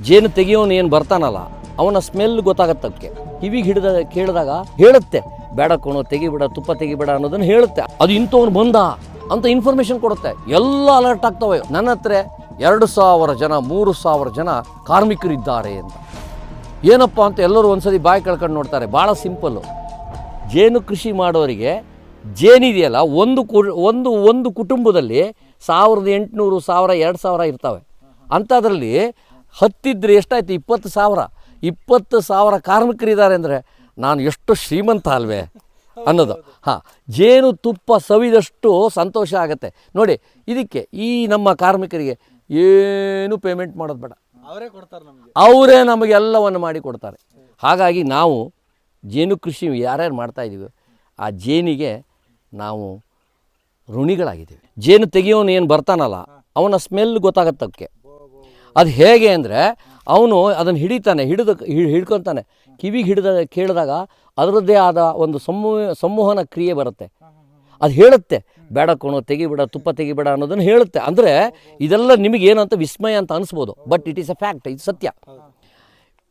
ಜೇನು ತೆಗಿಯೋನು ಏನು ಬರ್ತಾನಲ್ಲ, ಅವನ ಸ್ಮೆಲ್ ಗೊತ್ತಾಗತ್ತಕ್ಕೆ ಕಿವಿಗೆ ಹಿಡಿದ, ಕೇಳಿದಾಗ ಹೇಳುತ್ತೆ, ಬೇಡ ಕಣೋ, ತೆಗಿಬೇಡ, ತುಪ್ಪ ತೆಗಿಬೇಡ ಅನ್ನೋದನ್ನ ಹೇಳುತ್ತೆ. ಅದು ಇಂಥವ್ನು ಬಂದ ಅಂತ ಇನ್ಫಾರ್ಮೇಶನ್ ಕೊಡುತ್ತೆ. ಎಲ್ಲ ಅಲರ್ಟ್ ಆಗ್ತವೆ. ನನ್ನ ಹತ್ರ ಎರಡು ಸಾವಿರ ಜನ, ಮೂರು ಸಾವಿರ ಜನ ಕಾರ್ಮಿಕರಿದ್ದಾರೆ ಅಂತ. ಏನಪ್ಪ ಅಂತ ಎಲ್ಲರೂ ಒಂದ್ಸತಿ ಬಾಯಿ ಕಳ್ಕೊಂಡು ನೋಡ್ತಾರೆ. ಭಾಳ ಸಿಂಪಲ್ಲು ಜೇನು ಕೃಷಿ ಮಾಡೋರಿಗೆ ಜೇನಿದೆಯಲ್ಲ ಒಂದು ಕು, ಒಂದು ಒಂದು ಕುಟುಂಬದಲ್ಲಿ ಸಾವಿರದ ಎಂಟುನೂರು, ಸಾವಿರ, ಎರಡು ಸಾವಿರ ಇರ್ತವೆ. ಅಂಥದ್ರಲ್ಲಿ ಹತ್ತಿದ್ರೆ ಎಷ್ಟಾಯ್ತು? ಇಪ್ಪತ್ತು ಸಾವಿರ. ಇಪ್ಪತ್ತು ಸಾವಿರ ಕಾರ್ಮಿಕರಿದ್ದಾರೆ ಅಂದರೆ ನಾನು ಎಷ್ಟು ಶ್ರೀಮಂತ ಅಲ್ವೇ? ಅನ್ನೋದು. ಹಾಂ ಜೇನು ತುಪ್ಪ ಸವಿದಷ್ಟು ಸಂತೋಷ ಆಗುತ್ತೆ. ನೋಡಿ ಇದಕ್ಕೆ ಈ ನಮ್ಮ ಕಾರ್ಮಿಕರಿಗೆ ಏನು ಪೇಮೆಂಟ್ ಮಾಡೋದು ಬೇಡ. ಅವರೇ ಕೊಡ್ತಾರೆ ನಮಗೆ. ಅವರೇ ನಮಗೆಲ್ಲವನ್ನು ಮಾಡಿ ಕೊಡ್ತಾರೆ. ಹಾಗಾಗಿ ನಾವು ಜೇನು ಕೃಷಿ ಯಾರ್ಯಾರು ಮಾಡ್ತಾ ಇದ್ದೀವಿ ಆ ಜೇನಿಗೆ ನಾವು ಋಣಿಗಳಾಗಿದ್ದೀವಿ. ಜೇನು ತೆಗೆಯೋನು ಏನು ಬರ್ತಾನಲ್ಲ ಅವನ ಸ್ಮೆಲ್ ಗೊತ್ತಾಗತ್ತಕ್ಕೆ ಅದು ಹೇಗೆ ಅಂದರೆ ಅವನು ಅದನ್ನು ಹಿಡಿತಾನೆ, ಹಿಡಿದು ಹಿಡ್ಕೊತಾನೆ ಕಿವಿಗೆ ಹಿಡಿದ, ಕೇಳಿದಾಗ ಅದರದ್ದೇ ಆದ ಒಂದು ಸಮೂಹ ಸಂವಹನ ಕ್ರಿಯೆ ಬರುತ್ತೆ. ಅದು ಹೇಳುತ್ತೆ, ಬೇಡ ಕೊಣೋ, ತೆಗಿಬಿಡ, ತುಪ್ಪ ತೆಗಿಬೇಡ ಅನ್ನೋದನ್ನು ಹೇಳುತ್ತೆ. ಅಂದರೆ ಇದೆಲ್ಲ ನಿಮಗೆ ಏನಂತ ವಿಸ್ಮಯ ಅಂತ ಅನಿಸ್ಬೋದು. But it is a fact ಇದು ಸತ್ಯ.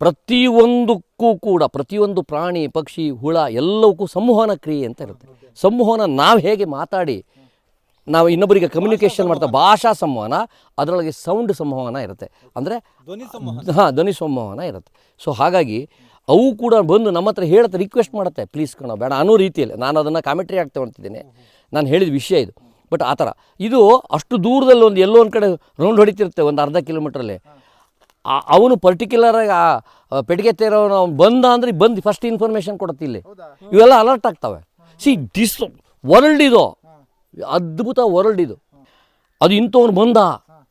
ಪ್ರತಿಯೊಂದಕ್ಕೂ ಕೂಡ, ಪ್ರತಿಯೊಂದು ಪ್ರಾಣಿ, ಪಕ್ಷಿ, ಹುಳ ಎಲ್ಲವಕ್ಕೂ ಸಂವಹನ ಕ್ರಿಯೆ ಅಂತ ಇರುತ್ತೆ. ಸಂವಹನ ನಾವು ಹೇಗೆ ಮಾತಾಡಿ ನಾವು ಇನ್ನೊಬ್ಬರಿಗೆ ಕಮ್ಯುನಿಕೇಷನ್ ಮಾಡ್ತಾ ಭಾಷಾ ಸಂವಹನ ಅದರೊಳಗೆ ಸೌಂಡ್ ಸಂವಹನ ಇರುತ್ತೆ. ಅಂದರೆ ಹಾಂ ಧ್ವನಿ ಸಂವಹನ ಇರುತ್ತೆ. ಸೊ ಹಾಗಾಗಿ ಅವು ಕೂಡ ಬಂದು ನಮ್ಮ ಹತ್ರ ಹೇಳುತ್ತೆ ರಿಕ್ವೆಸ್ಟ್ ಮಾಡುತ್ತೆ. ಪ್ಲೀಸ್ ಕಣೋ ಬೇಡ ಅನ್ನೋ ರೀತಿಯಲ್ಲಿ. ನಾನು ಅದನ್ನು ಕಾಮೆಂಟ್ರಿ ಆಗ್ತಾ ಹೊಂಟಿದ್ದೀನಿ ನಾನು ಹೇಳಿದ ವಿಷಯ ಇದು. ಬಟ್ ಆ ಥರ. ಇದು ಅಷ್ಟು ದೂರದಲ್ಲಿ ಒಂದು ಎಲ್ಲೋ ಒಂದು ಕಡೆ ರೌಂಡ್ ಹೊಡಿತಿರುತ್ತೆ ಒಂದು ಅರ್ಧ ಕಿಲೋಮೀಟ್ರಲ್ಲಿ. ಅವನು ಪರ್ಟಿಕ್ಯುಲರಾಗಿ ಆ ಆ ಪೆಟ್ಟಿಗೆ ತೇರೋನು ಅವ್ನು ಬಂದ ಅಂದರೆ ಬಂದು ಫಸ್ಟ್ ಇನ್ಫಾರ್ಮೇಷನ್ ಕೊಡುತ್ತೆ ಇಲ್ಲಿ. ಇವೆಲ್ಲ ಅಲರ್ಟ್ ಆಗ್ತವೆ. ಸಿ ದಿಸ್ ವರ್ಲ್ಡ್ ಇದು. ಅದ್ಭುತ ವರ್ಲ್ಡ್ ಇದು. ಅದು ಇಂಥವ್ನು ಬಂದ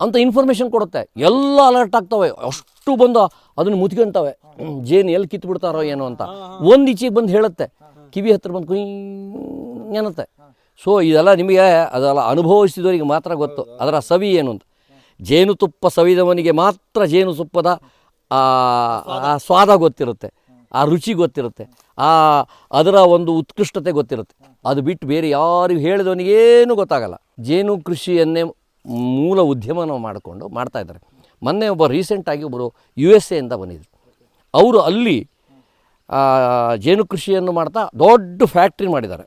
ಅಂತ ಇನ್ಫಾರ್ಮೇಷನ್ ಕೊಡುತ್ತೆ. ಎಲ್ಲ ಅಲರ್ಟ್ ಆಗ್ತವೆ. ಅಷ್ಟು ಬಂದು ಅದನ್ನು ಮುದ್ಕೊಂತವೆ ಜೇನು ಎಲ್ಲಿ ಕಿತ್ತು ಬಿಡ್ತಾರೋ ಏನೋ ಅಂತ. ಒಂದು ಈಚೆಗೆ ಬಂದು ಹೇಳುತ್ತೆ. ಕಿವಿ ಹತ್ರ ಬಂದು ಕುಯ್ ಏನತ್ತೆ ಸೊ ಇದೆಲ್ಲ ನಿಮಗೆ ಅದೆಲ್ಲ ಅನುಭವಿಸಿದವರಿಗೆ ಮಾತ್ರ ಗೊತ್ತು. ಅದರ ಸವಿ ಏನು ಅಂತ. ಜೇನುತುಪ್ಪ ಸವಿದವನಿಗೆ ಮಾತ್ರ ಜೇನುತುಪ್ಪದ ಆ ಆ ಸ್ವಾದ ಗೊತ್ತಿರುತ್ತೆ. ಆ ರುಚಿ ಗೊತ್ತಿರುತ್ತೆ. ಆ ಅದರ ಒಂದು ಉತ್ಕೃಷ್ಟತೆ ಗೊತ್ತಿರುತ್ತೆ. ಅದು ಬಿಟ್ಟು ಬೇರೆ ಯಾರಿಗೂ ಹೇಳಿದವನಿಗೇನು ಗೊತ್ತಾಗಲ್ಲ. ಜೇನು ಕೃಷಿಯನ್ನೇ ಮೂಲ ಉದ್ಯಮನ ಮಾಡಿಕೊಂಡು ಮಾಡ್ತಾ ಇದ್ದಾರೆ. ಮೊನ್ನೆ ಒಬ್ಬ ರೀಸೆಂಟಾಗಿ ಒಬ್ಬರು ಯು ಎಸ್ ಎಯಿಂದ ಬಂದಿದ್ದರು ಅವರು ಅಲ್ಲಿ ಜೇನು ಕೃಷಿಯನ್ನು ಮಾಡ್ತಾ ದೊಡ್ಡ ಫ್ಯಾಕ್ಟ್ರಿ ಮಾಡಿದ್ದಾರೆ.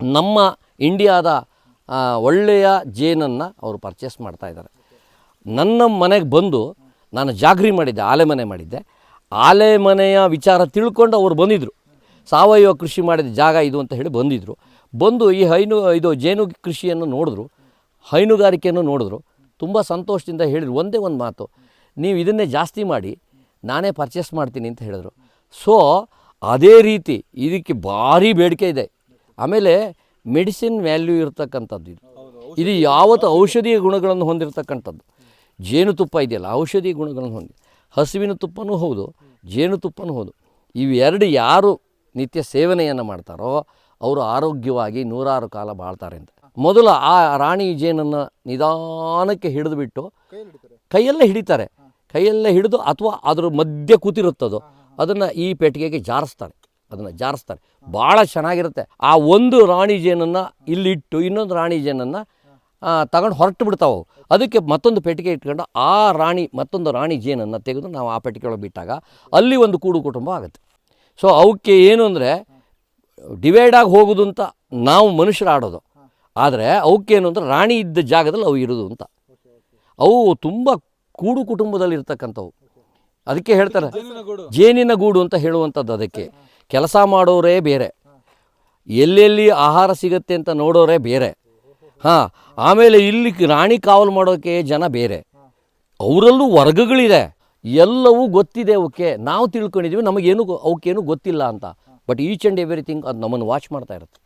ನಮ್ಮ ಇಂಡಿಯಾದ ಒಳ್ಳೆಯ ಜೇನನ್ನು ಅವರು ಪರ್ಚೇಸ್ ಮಾಡ್ತಾ ಇದ್ದಾರೆ. ನನ್ನ ಮನೆಗೆ ಬಂದು ನಾನು ಜಾಗ್ರಿ ಮಾಡಿದ್ದೆ ಆಲೆ ಮನೆ ಮಾಡಿದ್ದೆ. ಆಲೆ ಮನೆಯ ವಿಚಾರ ತಿಳ್ಕೊಂಡು ಅವರು ಬಂದಿದ್ದರು ಸಾವಯವ ಕೃಷಿ ಮಾಡಿದ ಜಾಗ ಇದು ಅಂತ ಹೇಳಿ ಬಂದಿದ್ದರು ಬಂದು ಈ ಹೈನು, ಇದು ಜೇನು ಕೃಷಿಯನ್ನು ನೋಡಿದ್ರು, ಹೈನುಗಾರಿಕೆಯನ್ನು ನೋಡಿದ್ರು. ತುಂಬ ಸಂತೋಷದಿಂದ ಹೇಳಿದ್ರು, ಒಂದೇ ಒಂದು ಮಾತು, ನೀವು ಇದನ್ನೇ ಜಾಸ್ತಿ ಮಾಡಿ, ನಾನೇ ಪರ್ಚೇಸ್ ಮಾಡ್ತೀನಿ ಅಂತ ಹೇಳಿದ್ರು. ಸೊ ಅದೇ ರೀತಿ ಇದಕ್ಕೆ ಭಾರಿ ಬೇಡಿಕೆ ಇದೆ. ಆಮೇಲೆ ಮೆಡಿಸಿನ್ ವ್ಯಾಲ್ಯೂ ಇರತಕ್ಕಂಥದ್ದು ಇದು. ಇದು ಯಾವತ್ತು ಔಷಧೀಯ ಗುಣಗಳನ್ನು ಹೊಂದಿರತಕ್ಕಂಥದ್ದು. ಜೇನುತುಪ್ಪ ಇದೆಯಲ್ಲ, ಔಷಧೀಯ ಗುಣಗಳನ್ನು ಹೊಂದಿ, ಹಸುವಿನ ತುಪ್ಪನೂ ಹೌದು ಜೇನುತುಪ್ಪನೂ ಹೌದು. ಇವೆರಡು ಯಾರು ನಿತ್ಯ ಸೇವನೆಯನ್ನು ಮಾಡ್ತಾರೋ ಅವರು ಆರೋಗ್ಯವಾಗಿ ನೂರಾರು ಕಾಲ ಬಾಳ್ತಾರೆ ಅಂತ. ಮೊದಲು ಆ ರಾಣಿ ಜೇನನ್ನು ನಿಧಾನಕ್ಕೆ ಹಿಡಿದುಬಿಟ್ಟು ಕೈಯಲ್ಲಿ ಹಿಡಿತಾರೆ. ಕೈಯಲ್ಲೇ ಹಿಡಿದು ಅಥವಾ ಅದ್ರ ಮಧ್ಯೆ ಕೂತಿರುತ್ತದು. ಅದನ್ನು ಈ ಪೆಟ್ಟಿಗೆಗೆ ಜಾರಿಸ್ತಾರೆ. ಅದನ್ನು ಜಾರಿಸ್ತಾರೆ. ಭಾಳ ಚೆನ್ನಾಗಿರುತ್ತೆ. ಆ ಒಂದು ರಾಣಿ ಜೇನನ್ನು ಇಲ್ಲಿಟ್ಟು ಇನ್ನೊಂದು ರಾಣಿ ಜೇನನ್ನು ತಗೊಂಡು ಹೊರಟು ಬಿಡ್ತಾವೆ. ಅದಕ್ಕೆ ಮತ್ತೊಂದು ಪೆಟ್ಟಿಗೆ ಇಟ್ಕೊಂಡು ಆ ರಾಣಿ, ಮತ್ತೊಂದು ರಾಣಿ ಜೇನನ್ನು ತೆಗೆದು ನಾವು ಆ ಪೆಟ್ಟಿಗೆ ಒಳಗೆ ಬಿಟ್ಟಾಗ ಅಲ್ಲಿ ಒಂದು ಕೂಡು ಕುಟುಂಬ ಆಗುತ್ತೆ. ಸೊ ಅವಕ್ಕೆ ಏನು ಅಂದರೆ ಡಿವೈಡ್ ಆಗಿ ಹೋಗೋದು ಅಂತ ನಾವು ಮನುಷ್ಯರು ಆಡೋದು ಆದರೆ ಅವಕ್ಕೇನು ಅಂದರೆ, ರಾಣಿ ಇದ್ದ ಜಾಗದಲ್ಲಿ ಅವು ಇರೋದು ಅಂತ. ಅವು ತುಂಬ ಕೂಡು ಕುಟುಂಬದಲ್ಲಿ ಇರ್ತಕ್ಕಂಥವು. ಅದಕ್ಕೆ ಹೇಳ್ತಾರೆ, ಜೇನಿನ ಗೂಡು ಅಂತ ಹೇಳುವಂಥದ್ದು ಅದಕ್ಕೆ. ಕೆಲಸ ಮಾಡೋರೇ ಬೇರೆ. ಎಲ್ಲೆಲ್ಲಿ ಆಹಾರ ಸಿಗುತ್ತೆ ಅಂತ ನೋಡೋರೇ ಬೇರೆ. ಹಾಂ, ಆಮೇಲೆ ಇಲ್ಲಿ ರಾಣಿ ಕಾವಲು ಮಾಡೋಕೆ ಜನ ಬೇರೆ. ಅವರಲ್ಲೂ ವರ್ಗಗಳಿದೆ ಎಲ್ಲವೂ ಗೊತ್ತಿದೆ ಅವಕ್ಕೆ ನಾವು ತಿಳ್ಕೊಂಡಿದ್ದೀವಿ ನಮಗೇನು ಅವಕ್ಕೇನು ಗೊತ್ತಿಲ್ಲ ಅಂತ. ಬಟ್ ಈಚ್ ಆ್ಯಂಡ್ ಎವ್ರಿಥಿಂಗ್ ಅದು ನಮ್ಮನ್ನು ವಾಚ್ ಮಾಡ್ತಾ ಇರುತ್ತೆ.